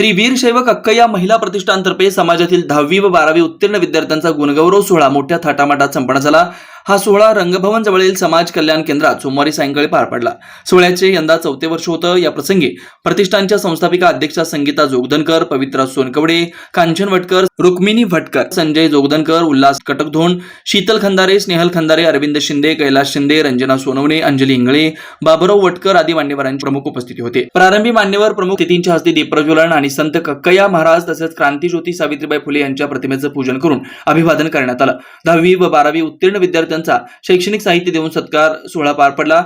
श्री वीरशैव अक्कय्या महिला प्रतिष्ठानतर्फे समाजातील दहावी व बारावी उत्तीर्ण विद्यार्थ्यांचा गुणगौरव सोहळा मोठ्या थाटामाटात संपन्न झाला. हा सोहळा रंगभवन जवळील समाज कल्याण केंद्रात सोमवारी सायंकाळी पार पडला. सोहळ्याचे यंदा चौथे वर्ष होतं. या प्रसंगी प्रतिष्ठानच्या संस्थापिका अध्यक्षा संगीता जोगदनकर पवित्रा सोनकवडे कांचन वटकर रुक्मिणी भटकर संजय जोगदनकर उल्हास कटकधोंड शीतल खंदारे स्नेहल खंदारे अरविंद शिंदे कैलास शिंदे रंजना सोनवणे अंजली इंगळे बाबुराव वटकर आदी मान्यवरांची प्रमुख उपस्थिती होते. प्रारंभी मान्यवर प्रमुख तिथींच्या हस्ते दीपप्रज्वलन आणि संत कक्कया महाराज तसेच क्रांतीज्योती सावित्रीबाई फुले यांच्या प्रतिमेचं पूजन करून अभिवादन करण्यात आलं. दहावी व बारावी उत्तीर्ण विद्यार्थी विद्यार्थ्यांचा शैक्षणिक साहित्य देऊन सत्कार सोहळा पार पडला.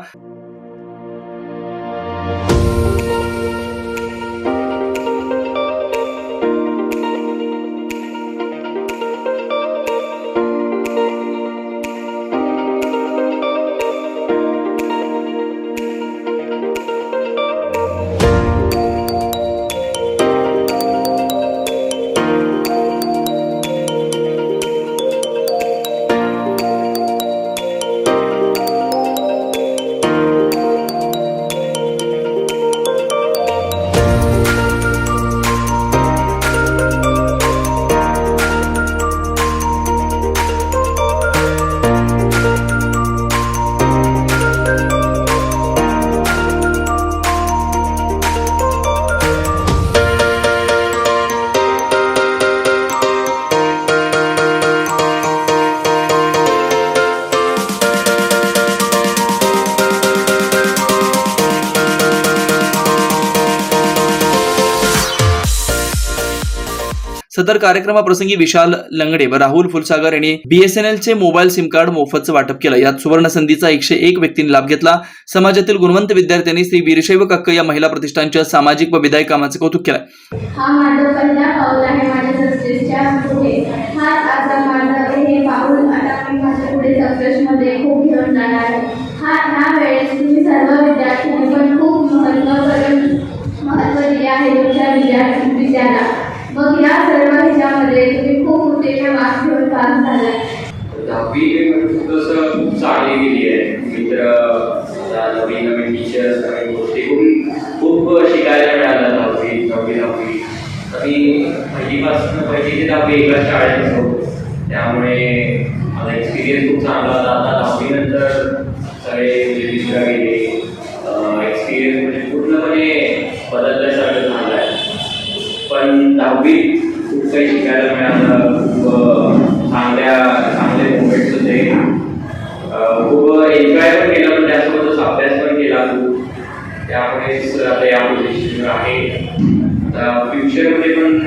सदर कार्यक्रमाप्रसंगी विशाल लंगडे व राहुल फुलसागर यांनी बीएसएनएलचे मोबाईल सिम कार्ड मोफतचं वाटप केलं. यात सुवर्ण संधीचा एकशे एक व्यक्तींनी लाभ घेतला. समाजातील गुणवंत विद्यार्थ्यांनी श्री वीरशैव कक्क या महिला प्रतिष्ठानच्या सामाजिक व विधायक कामाचे कौतुक केलं. हा हा ह्या वेळेस तुम्ही सर्व विद्यार्थ्यांनी पण खूप महत्त्व महत्त्व दिले आहे तुमच्या विद्यार्थी विद्याला मग या दहावी खूप असं खूप चांगली गेली आहे. मित्र नवीन नवीन टीचर्स नवीन गोष्टी खूप खूप शिकायला मिळालं दहावी नववी दहावी आम्ही पहिलीपासून पहिली ते दहावी एकाच शाळेत असतो त्यामुळे माझा एक्सपिरियन्स खूप चांगला होता. आता दहावीनंतर सगळे म्हणजे मित्र गेले. एक्सपिरियन्स म्हणजे पूर्णपणे बदलल्यासारखं झालं आहे पण दहावीत खूप काही शिकायला मिळालं. चांगल्या चांगले मोमेंट्स होते अं, खूप एन्जॉय पण केला पण त्यासोबतच अभ्यास पण केला खूप. त्यामुळेच आता या पोझिशनवर आहे. आता फ्युचरमध्ये पण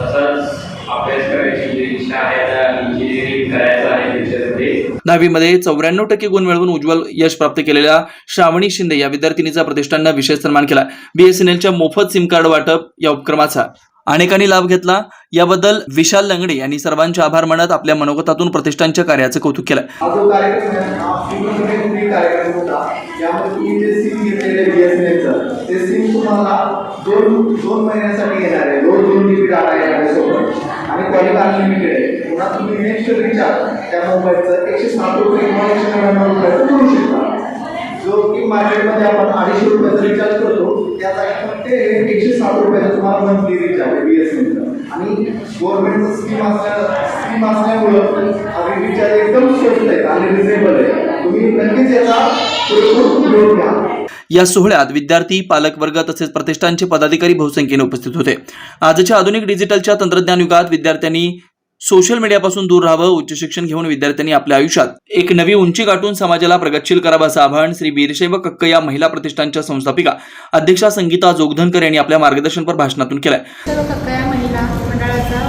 तसाच अभ्यास करायची जी इच्छा आहे आता इंजिनिअरिंग करायचं आहे फ्युचरमध्ये दहावीमध्ये चौऱ्याण्णव टक्के गुण मिळवून उज्ज्वल यश प्राप्त केलेल्या श्रावणी शिंदे या विद्यार्थिनीचा प्रतिष्ठाननं विशेष सन्मान केला. बीएसएनएलच्या मोफत सिम कार्ड वाटप या उपक्रमाचा. अनेकांनी लाभ घेतला. याबद्दल विशाल लंगडे यांनी सर्वांचे आभार मानत आपल्या मनोगतातून प्रतिष्ठानच्या कार्याचं कौतुक केलं आणि त्या मोबाईलचं एकशे सात रुपये किंवा एकशे नव्याण्णव रुपयाचं करू शकता जो की मार्केटमध्ये आपण अडीचशे रुपयाचा रिचार्ज करतो त्या जागी फक्त ते एकशे साठ रुपयाचा तुम्हाला मंथली रिचार्ज आहे बी एस एनचा आणि गव्हर्नमेंटचं स्कीम असल्या स्कीम असल्यामुळं आम्ही रिचार्ज एकदम स्वस्त आहे आणि रिझनेबल आहे. तुम्ही नक्कीच याचा उपयोग घ्या. या सोहळ्यात विद्यार्थी पालकवर्ग तसेच प्रतिष्ठानचे पदाधिकारी बहुसंख्येने उपस्थित होते. आजच्या आधुनिक डिजिटलच्या तंत्रज्ञान युगात विद्यार्थ्यांनी सोशल मीडियापासून दूर राहावं उच्च शिक्षण घेऊन विद्यार्थ्यांनी आपल्या आयुष्यात एक नवी उंची गाठून समाजाला प्रगतशील करावं असं आवाहन श्री वीरशैव कक्क या महिला प्रतिष्ठानच्या संस्थापिका अध्यक्षा संगीता जोगधनकर यांनी आपल्या मार्गदर्शनपर भाषणातून केलंय. सर्व कक्कया महिला मंडळाचा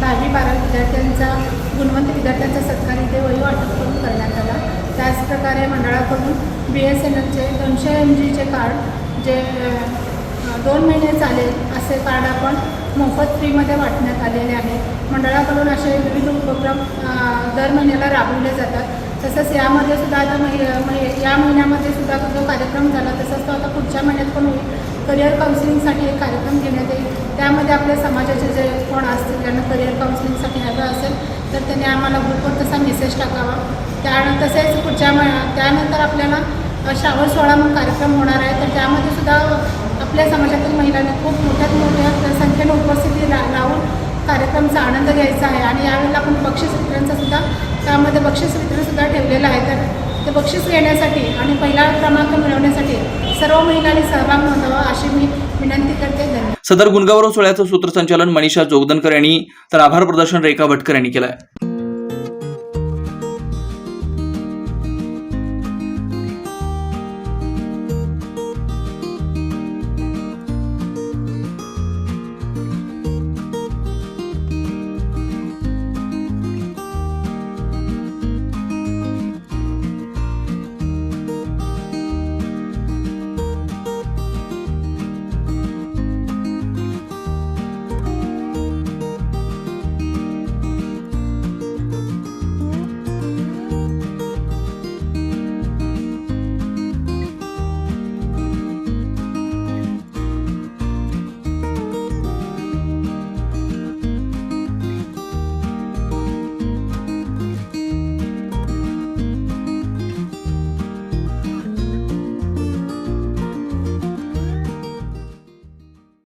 दहावी बारावी विद्यार्थ्यांचा गुणवंत विद्यार्थ्यांचा सत्कार इथे वही वाटप करून करण्यात आला. त्याचप्रकारे मंडळाकडून बी एस एन एलचे दोनशे एम जीचे कार्ड जे दोन महिने चालेल असे कार्ड आपण मोफत फ्रीमध्ये वाटण्यात आलेले आहे. मंडळाकडून असे विविध उपक्रम दर महिन्याला राबवले जातात. तसंच यामध्ये सुद्धा आता महि या महिन्यामध्ये सुद्धा जो कार्यक्रम झाला तसंच तो आता पुढच्या महिन्यात पण होईल. करिअर काउन्सिलिंगसाठी एक कार्यक्रम घेण्यात येईल. त्यामध्ये आपल्या समाजाचे जे कोण असतील त्यांना करिअर काउन्सिलिंगसाठी हवं असेल तर त्यांनी आम्हाला ग्रुपवर तसा मेसेज टाकावा. त्या तसेच पुढच्या म त्यानंतर आपल्याला श्रावण सोहळा म्हणून कार्यक्रम होणार आहे. तर त्यामध्ये सुद्धा आपल्या समाजातील महिलांनी खूप त्यांचा आनंद घ्यायचा आहे. आणि यावेळेला आपण बक्षीस सुद्धा त्यामध्ये बक्षीस वितरणसुद्धा ठेवलेलं आहे. तर ते बक्षीस घेण्यासाठी आणि पहिला क्रमांक मिळवण्यासाठी सर्व महिलांनी सहभाग नोंदवा अशी मी विनंती करते. धन्यवाद. सदर गुणगौरव सोहळ्याचं सूत्रसंचालन मनीषा जोगदनकर यांनी तर आभार प्रदर्शन रेखा भटकर यांनी केलं आहे